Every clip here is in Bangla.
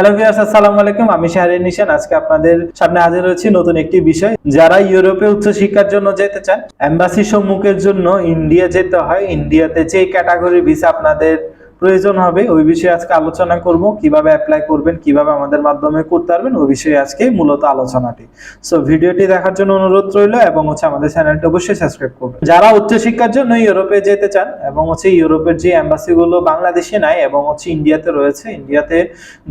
হ্যালো ভিউয়ার্স আসসালামু আলাইকুম। আমি শাহরিন নিশান। আজকে আপনাদের সামনে হাজির হয়েছি নতুন একটি বিষয়। যারা ইউরোপে উচ্চ শিক্ষার জন্য যেতে চান এমবাসি সম্মুখের জন্য ইন্ডিয়া যেতে হয়। ইন্ডিয়াতে যে ক্যাটাগরি ভিসা আপনাদের প্রয়োজন হবে, ওই বিষয়ে আজকে আলোচনা করব, কীভাবে অ্যাপ্লাই করবেন, কীভাবে আমাদের মাধ্যমে করতে পারবেন, ওই বিষয়ে আজকে মূলত আলোচনাটি। সো ভিডিওটি দেখার জন্য অনুরোধ রইল এবং হচ্ছে আমাদের চ্যানেলটি অবশ্যই সাবস্ক্রাইব করবেন। যারা উচ্চশিক্ষার জন্য ইউরোপে যেতে চান এবং হচ্ছে ইউরোপের যে এম্বাসি গুলো বাংলাদেশে নাই এবং হচ্ছে ইন্ডিয়াতে রয়েছে ইন্ডিয়াতে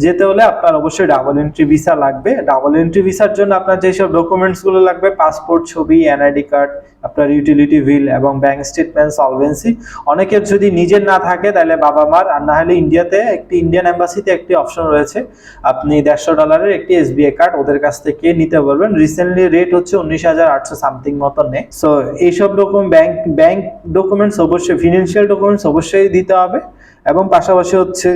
যেতে হলে আপনার অবশ্যই ডাবল এন্ট্রি ভিসা লাগবে। ডাবল এন্ট্রি ভিসার জন্য আপনার যেসব ডকুমেন্টসগুলো লাগবে পাসপোর্ট ছবি এনআইডি কার্ড আপনার ইউটিলিটি বিল এবং ব্যাংক স্টেটমেন্ট সলভেন্সি অনেকের যদি নিজের না থাকে, তাহলে বাবা মার আর না হলে ইন্ডিয়াতে একটি ইন্ডিয়ান এম্বাসিতে একটি অপশন রয়েছে। আপনি দেড়শো ডলারের একটি এসবিআই কার্ড ওদের কাছ থেকে নিতে পারবেন। রিসেন্টলি রেট হচ্ছে উনিশ হাজার আটশো সামথিং মতন নেই। সো এইসব রকম ব্যাংক ব্যাংক ডকুমেন্টস অবশ্যই ফিনান্সিয়াল ডকুমেন্টস অবশ্যই দিতে হবে। এবং পাশাপাশি হচ্ছে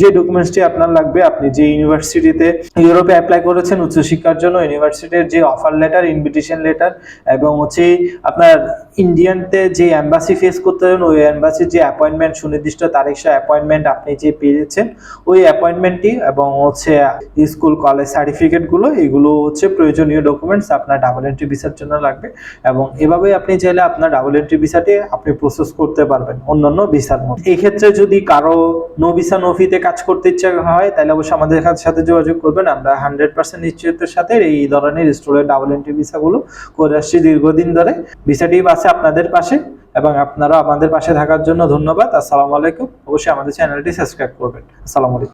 যে ডকুমেন্টসটি আপনার লাগবে, আপনি যে ইউনিভার্সিটিতে ইউরোপে অ্যাপ্লাই করেছেন উচ্চশিক্ষার জন্য ইউনিভার্সিটির যে অফার লেটার ইনভিটেশন লেটার এবং হচ্ছে আপনার ইন্ডিয়ানতে যে অ্যাম্বাসি ফেস করতে হবেন ওই অ্যাম্বাসির যে অ্যাপয়েন্টমেন্ট সুনির্দিষ্ট তারিখ সহ অ্যাপয়েন্টমেন্ট আপনি যে পেয়েছেন, ওই অ্যাপয়েন্টমেন্টটি এবং হচ্ছে স্কুল কলেজ সার্টিফিকেটগুলো এগুলো হচ্ছে প্রয়োজনীয় ডকুমেন্টস আপনার ডাবল এন্ট্রি ভিসার জন্য লাগবে এবং এভাবেই আপনি চাইলে আপনার ডাবল এন্ট্রি ভিসাটি আপনি প্রসেস করতে পারবেন অন্যান্য ভিসার মধ্যে। এই ক্ষেত্রে যদি কারও নো ভিসা নো ফিতে কাজ করতে ইচ্ছা হয়, তাহলে অবশ্যই আমাদের সাথে যোগাযোগ করবেন। আমরা হান্ড্রেড পার্সেন্ট নিশ্চয়তার সাথে এই ধরনের স্টুডেন্ট ডাবল এন্ট্রি ভিসাগুলো করে আসছি দীর্ঘদিন ধরে। ভিসাটি আছে আপনাদের পাশে এবং আপনারা আমাদের পাশে থাকার জন্য ধন্যবাদ। আসসালামু আলাইকুম। অবশ্যই আমাদের চ্যানেলটি সাবস্ক্রাইব করবেন। আসসালামু আলাইকুম।